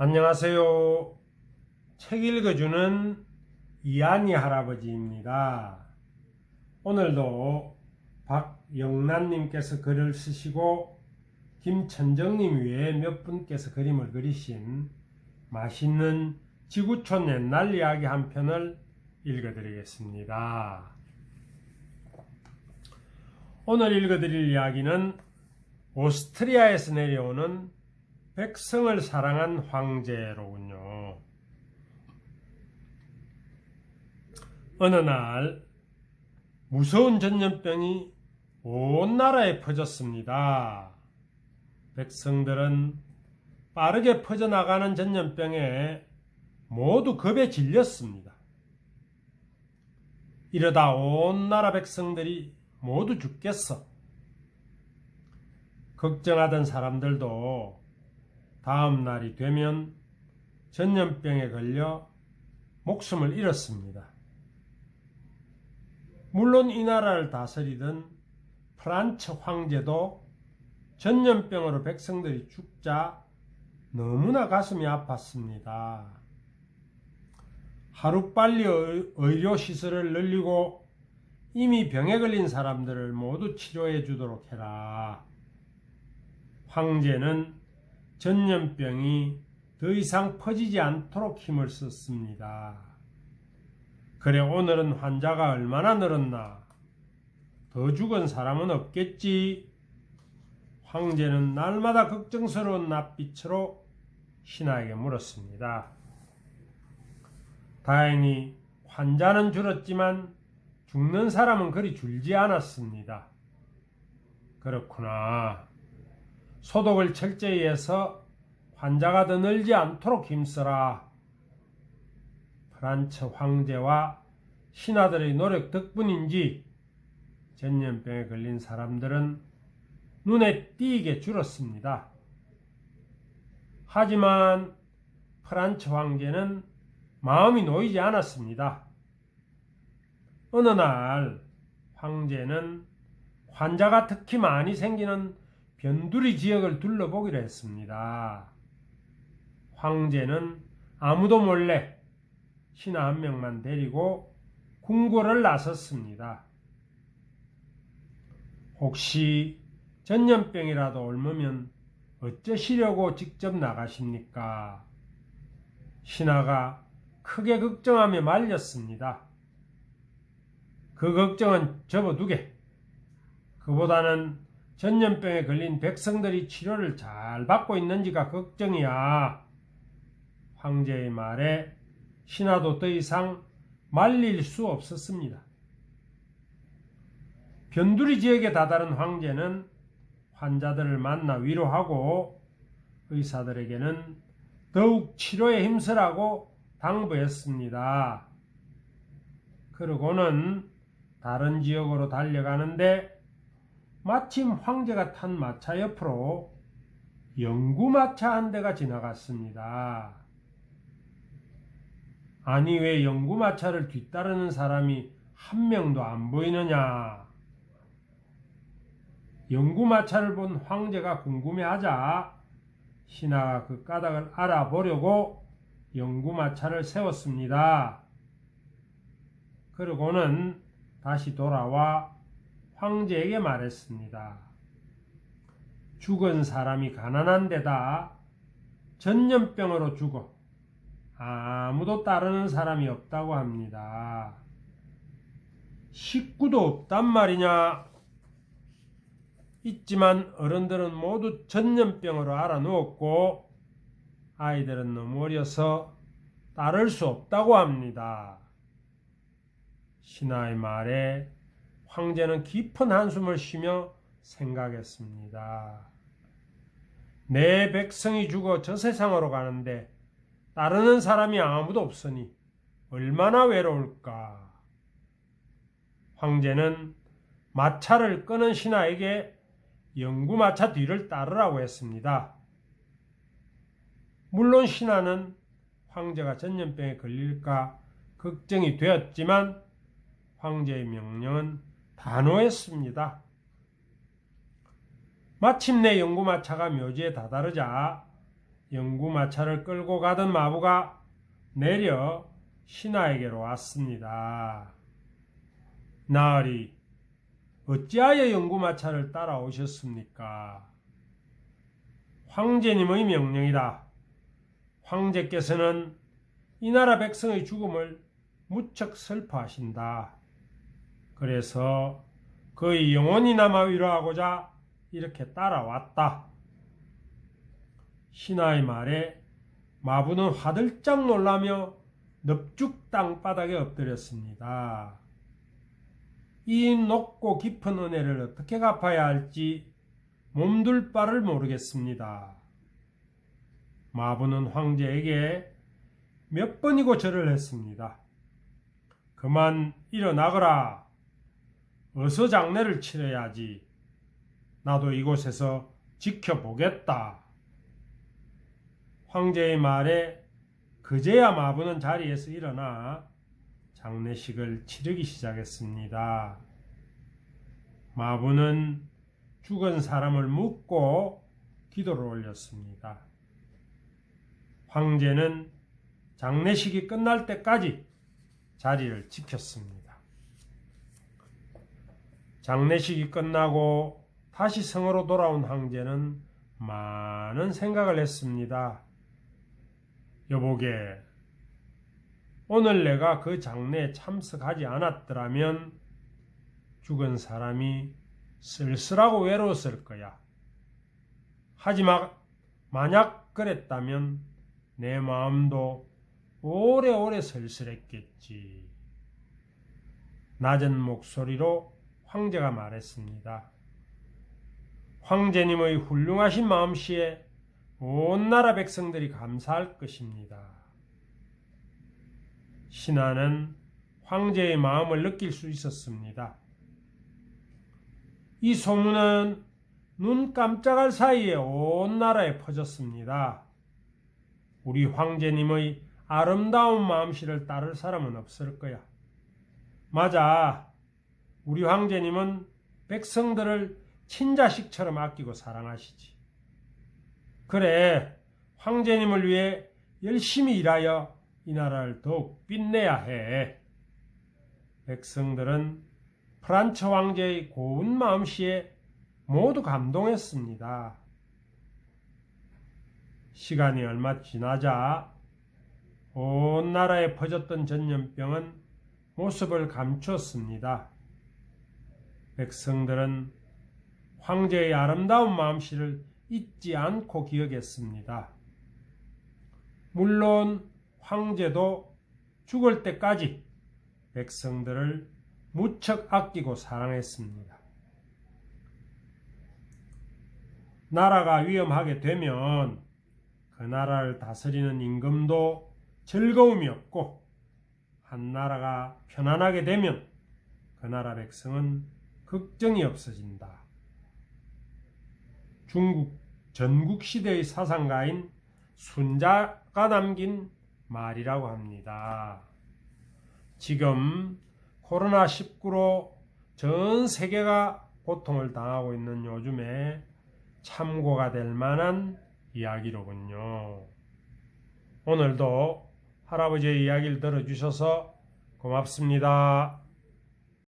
안녕하세요. 책 읽어주는 이한이 할아버지입니다. 오늘도 박영란님께서 글을 쓰시고 김천정님 외에 몇 분께서 그림을 그리신 맛있는 지구촌 옛날 이야기 한 편을 읽어드리겠습니다. 오늘 읽어드릴 이야기는 오스트리아에서 내려오는 백성을 사랑한 황제로군요. 어느 날 무서운 전염병이 온 나라에 퍼졌습니다. 백성들은 빠르게 퍼져나가는 전염병에 모두 겁에 질렸습니다. 이러다 온 나라 백성들이 모두 죽겠어. 걱정하던 사람들도 다음 날이 되면 전염병에 걸려 목숨을 잃었습니다. 물론 이 나라를 다스리던 프란츠 황제도 전염병으로 백성들이 죽자 너무나 가슴이 아팠습니다. 하루빨리 의료시설을 늘리고 이미 병에 걸린 사람들을 모두 치료해 주도록 해라. 황제는 전염병이 더 이상 퍼지지 않도록 힘을 썼습니다. 그래 오늘은 환자가 얼마나 늘었나? 더 죽은 사람은 없겠지? 황제는 날마다 걱정스러운 낯빛으로 신하에게 물었습니다. 다행히 환자는 줄었지만 죽는 사람은 그리 줄지 않았습니다. 그렇구나. 소독을 철저히 해서 환자가 더 늘지 않도록 힘써라. 프란츠 황제와 신하들의 노력 덕분인지 전염병에 걸린 사람들은 눈에 띄게 줄었습니다. 하지만 프란츠 황제는 마음이 놓이지 않았습니다. 어느 날 황제는 환자가 특히 많이 생기는 변두리 지역을 둘러보기로 했습니다. 황제는 아무도 몰래 신하 한 명만 데리고 궁궐을 나섰습니다. 혹시 전염병이라도 옮으면 어쩌시려고 직접 나가십니까? 신하가 크게 걱정하며 말렸습니다. 그 걱정은 접어두게. 그보다는 전염병에 걸린 백성들이 치료를 잘 받고 있는지가 걱정이야. 황제의 말에 신하도 더 이상 말릴 수 없었습니다. 변두리 지역에 다다른 황제는 환자들을 만나 위로하고 의사들에게는 더욱 치료에 힘쓰라고 당부했습니다. 그러고는 다른 지역으로 달려가는데 마침 황제가 탄 마차 옆으로 영구마차 한 대가 지나갔습니다. 아니 왜 영구마차를 뒤따르는 사람이 한 명도 안 보이느냐? 영구마차를 본 황제가 궁금해하자 신하가 그 까닭을 알아보려고 영구마차를 세웠습니다. 그러고는 다시 돌아와 황제에게 말했습니다. 죽은 사람이 가난한 데다 전염병으로 죽어 아무도 따르는 사람이 없다고 합니다. 식구도 없단 말이냐? 있지만 어른들은 모두 전염병으로 알아누웠고 아이들은 너무 어려서 따를 수 없다고 합니다. 신하의 말에 황제는 깊은 한숨을 쉬며 생각했습니다. 내 백성이 죽어 저 세상으로 가는데 따르는 사람이 아무도 없으니 얼마나 외로울까. 황제는 마차를 끄는 신하에게 영구마차 뒤를 따르라고 했습니다. 물론 신하는 황제가 전염병에 걸릴까 걱정이 되었지만 황제의 명령은 단호했습니다. 마침내 영구마차가 묘지에 다다르자 영구마차를 끌고 가던 마부가 내려 신하에게로 왔습니다. 나으리, 어찌하여 영구마차를 따라오셨습니까? 황제님의 명령이다. 황제께서는 이 나라 백성의 죽음을 무척 슬퍼하신다. 그래서 그의 영혼이 남아 위로하고자 이렇게 따라왔다. 신하의 말에 마부는 화들짝 놀라며 넙죽 땅바닥에 엎드렸습니다. 이 높고 깊은 은혜를 어떻게 갚아야 할지 몸둘 바를 모르겠습니다. 마부는 황제에게 몇 번이고 절을 했습니다. 그만 일어나거라. 어서 장례를 치러야지. 나도 이곳에서 지켜보겠다. 황제의 말에 그제야 마부는 자리에서 일어나 장례식을 치르기 시작했습니다. 마부는 죽은 사람을 묻고 기도를 올렸습니다. 황제는 장례식이 끝날 때까지 자리를 지켰습니다. 장례식이 끝나고 다시 성으로 돌아온 황제는 많은 생각을 했습니다. 여보게, 오늘 내가 그 장례에 참석하지 않았더라면 죽은 사람이 쓸쓸하고 외로웠을 거야. 하지만 만약 그랬다면 내 마음도 오래오래 쓸쓸했겠지. 낮은 목소리로 황제가 말했습니다. 황제님의 훌륭하신 마음씨에 온 나라 백성들이 감사할 것입니다. 신하는 황제의 마음을 느낄 수 있었습니다. 이 소문은 눈 깜짝할 사이에 온 나라에 퍼졌습니다. 우리 황제님의 아름다운 마음씨를 따를 사람은 없을 거야. 맞아. 우리 황제님은 백성들을 친자식처럼 아끼고 사랑하시지. 그래, 황제님을 위해 열심히 일하여 이 나라를 더욱 빛내야 해. 백성들은 프란츠 황제의 고운 마음씨에 모두 감동했습니다. 시간이 얼마 지나자 온 나라에 퍼졌던 전염병은 모습을 감추었습니다. 백성들은 황제의 아름다운 마음씨를 잊지 않고 기억했습니다. 물론 황제도 죽을 때까지 백성들을 무척 아끼고 사랑했습니다. 나라가 위험하게 되면 그 나라를 다스리는 임금도 즐거움이 없고 한 나라가 편안하게 되면 그 나라 백성은 걱정이 없어진다. 중국 전국 시대의 사상가인 순자가 남긴 말이라고 합니다. 지금 코로나19로 전 세계가 고통을 당하고 있는 요즘에 참고가 될 만한 이야기로군요. 오늘도 할아버지의 이야기를 들어주셔서 고맙습니다.